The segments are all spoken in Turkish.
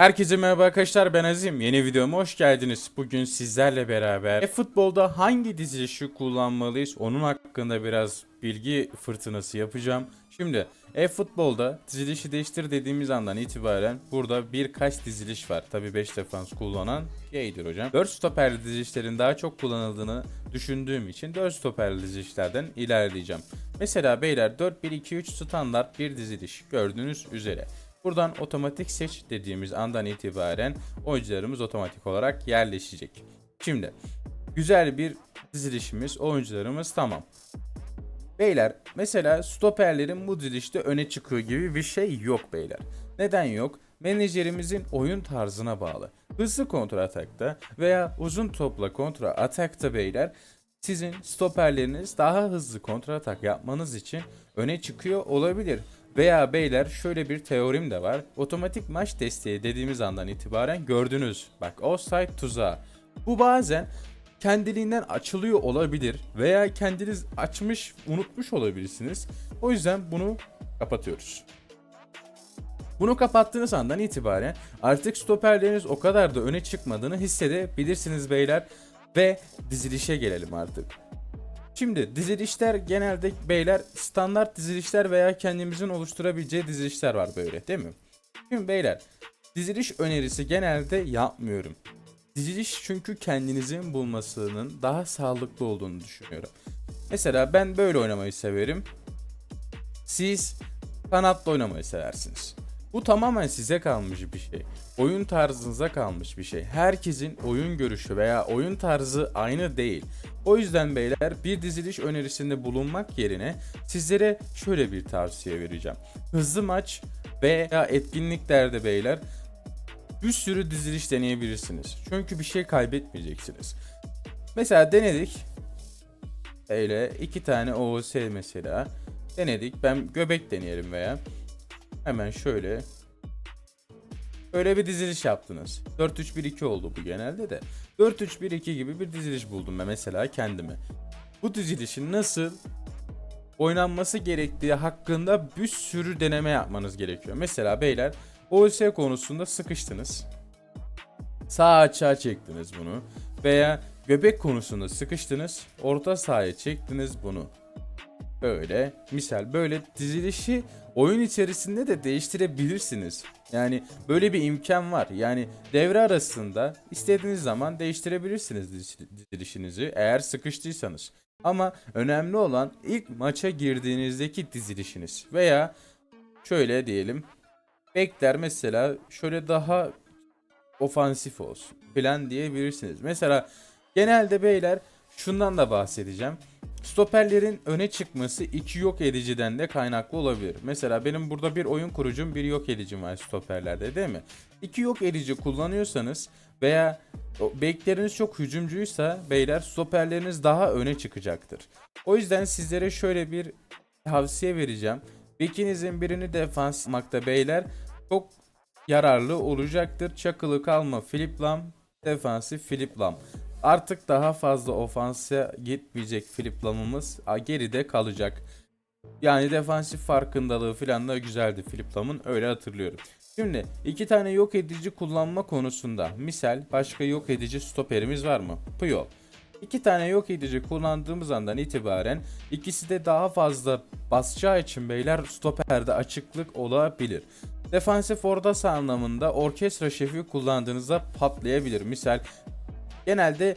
Herkese merhaba arkadaşlar ben Azim. Yeni videoma hoş geldiniz. Bugün sizlerle beraber e-futbolda hangi dizilişi kullanmalıyız onun hakkında biraz bilgi fırtınası yapacağım. Şimdi e-futbolda dizilişi değiştir dediğimiz andan itibaren burada birkaç diziliş var. Tabi 5 defans kullanan G'dir hocam. 4 stoperli dizilişlerin daha çok kullanıldığını düşündüğüm için 4 stoperli dizilişlerden ilerleyeceğim. Mesela beyler 4-1-2-3 standart bir diziliş gördüğünüz üzere. Buradan otomatik seç dediğimiz andan itibaren oyuncularımız otomatik olarak yerleşecek. Şimdi güzel bir dizilişimiz, oyuncularımız tamam. Beyler mesela stoperlerin bu dizilişte öne çıkıyor gibi bir şey yok beyler. Neden yok? Menajerimizin oyun tarzına bağlı. Hızlı kontra atakta veya uzun topla kontra atakta beyler sizin stoperleriniz daha hızlı kontra atak yapmanız için öne çıkıyor olabilir. Veya beyler şöyle bir teorim de var. Otomatik maç desteği dediğimiz andan itibaren gördünüz. Bak offside tuzağı. Bu bazen kendiliğinden açılıyor olabilir veya kendiniz açmış unutmuş olabilirsiniz. O yüzden bunu kapatıyoruz. Bunu kapattığınız andan itibaren artık stoperleriniz o kadar da öne çıkmadığını hissedebilirsiniz beyler ve dizilişe gelelim artık. Şimdi dizilişler genelde beyler standart dizilişler veya kendimizin oluşturabileceği dizilişler var böyle değil mi? Şimdi beyler diziliş önerisi genelde yapmıyorum. Diziliş çünkü kendinizin bulmasının daha sağlıklı olduğunu düşünüyorum. Mesela ben böyle oynamayı severim. Siz kanatla oynamayı seversiniz. Bu tamamen size kalmış bir şey. Oyun tarzınıza kalmış bir şey. Herkesin oyun görüşü veya oyun tarzı aynı değil. O yüzden beyler bir diziliş önerisinde bulunmak yerine sizlere şöyle bir tavsiye vereceğim. Hızlı maç veya etkinliklerde beyler bir sürü diziliş deneyebilirsiniz. Çünkü bir şey kaybetmeyeceksiniz. Mesela denedik. Öyle iki tane OOS mesela. Denedik. Ben göbek deneyelim veya hemen şöyle Öyle bir diziliş yaptınız. 4-3-1-2 oldu bu genelde de. 4-3-1-2 gibi bir diziliş buldum ben mesela kendime. Bu dizilişin nasıl oynanması gerektiği hakkında bir sürü deneme yapmanız gerekiyor. Mesela beyler OS konusunda sıkıştınız. Sağ açığa çektiniz bunu. Veya göbek konusunda sıkıştınız. Orta sahaya çektiniz bunu. Böyle misal böyle dizilişi oyun içerisinde de değiştirebilirsiniz. Yani böyle bir imkan var. Yani devre arasında istediğiniz zaman değiştirebilirsiniz dizilişinizi eğer sıkıştıysanız. Ama önemli olan ilk maça girdiğinizdeki dizilişiniz veya şöyle diyelim bekler mesela şöyle daha ofansif olsun plan diyebilirsiniz. Mesela genelde beyler şundan da bahsedeceğim. Stoperlerin öne çıkması iki yok ediciden de kaynaklı olabilir. Mesela benim burada bir oyun kurucum bir yok edicim var stoperlerde değil mi? İki yok edici kullanıyorsanız veya bekleriniz çok hücumcuysa beyler stoperleriniz daha öne çıkacaktır. O yüzden sizlere şöyle bir tavsiye vereceğim. Bekinizin birini defans yapmakta beyler çok yararlı olacaktır. Çakılı kalma Philip Lam, defansif Philip Lam. Artık daha fazla ofansa gitmeyecek Philip Lam'ımız geride kalacak. Yani defansif farkındalığı falan da güzeldi Philip Lam'ın öyle hatırlıyorum. Şimdi iki tane yok edici kullanma konusunda misal başka yok edici stoperimiz var mı? Puyol. İki tane yok edici kullandığımız andan itibaren ikisi de daha fazla basacağı için beyler stoperde açıklık olabilir. Defansif orada anlamında orkestra şefi kullandığınızda patlayabilir. Misal genelde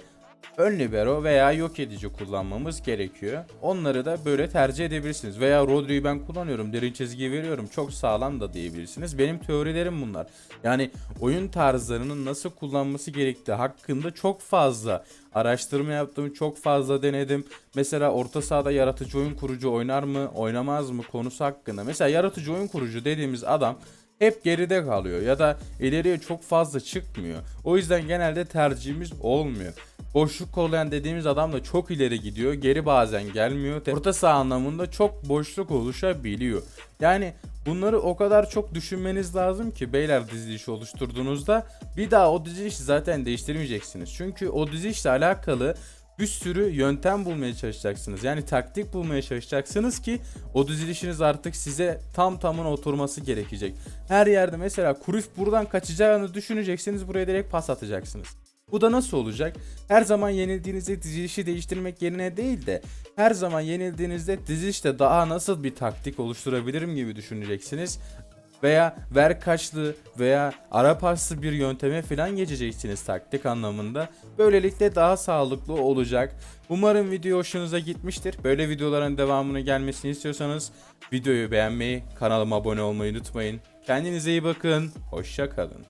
ön libero veya yok edici kullanmamız gerekiyor. Onları da böyle tercih edebilirsiniz. Veya Rodri'yi ben kullanıyorum, derin çizgi veriyorum, çok sağlam da diyebilirsiniz. Benim teorilerim bunlar. Yani oyun tarzlarının nasıl kullanması gerektiği hakkında çok fazla araştırma yaptım, çok fazla denedim. Mesela orta sahada yaratıcı oyun kurucu oynar mı, oynamaz mı konusu hakkında. Mesela yaratıcı oyun kurucu dediğimiz adam hep geride kalıyor ya da ileriye çok fazla çıkmıyor. O yüzden genelde tercihimiz olmuyor. Boşluk kollayan dediğimiz adam da çok ileri gidiyor. Geri bazen gelmiyor. Orta saha anlamında çok boşluk oluşabiliyor. Yani bunları o kadar çok düşünmeniz lazım ki beyler dizilişi oluşturduğunuzda bir daha o dizilişi zaten değiştirmeyeceksiniz. Çünkü o dizilişle alakalı bir sürü yöntem bulmaya çalışacaksınız. Yani taktik bulmaya çalışacaksınız ki o dizilişiniz artık size tam tamına oturması gerekecek. Her yerde mesela Cruyff buradan kaçacağını düşüneceksiniz buraya direkt pas atacaksınız. Bu da nasıl olacak? Her zaman yenildiğinizde dizilişi değiştirmek yerine değil de her zaman yenildiğinizde dizilişte daha nasıl bir taktik oluşturabilirim gibi düşüneceksiniz veya ver kaçlı veya ara paslı bir yönteme falan geçeceksiniz taktik anlamında. Böylelikle daha sağlıklı olacak. Umarım video hoşunuza gitmiştir. Böyle videoların devamını gelmesini istiyorsanız videoyu beğenmeyi, kanalıma abone olmayı unutmayın. Kendinize iyi bakın. Hoşça kalın.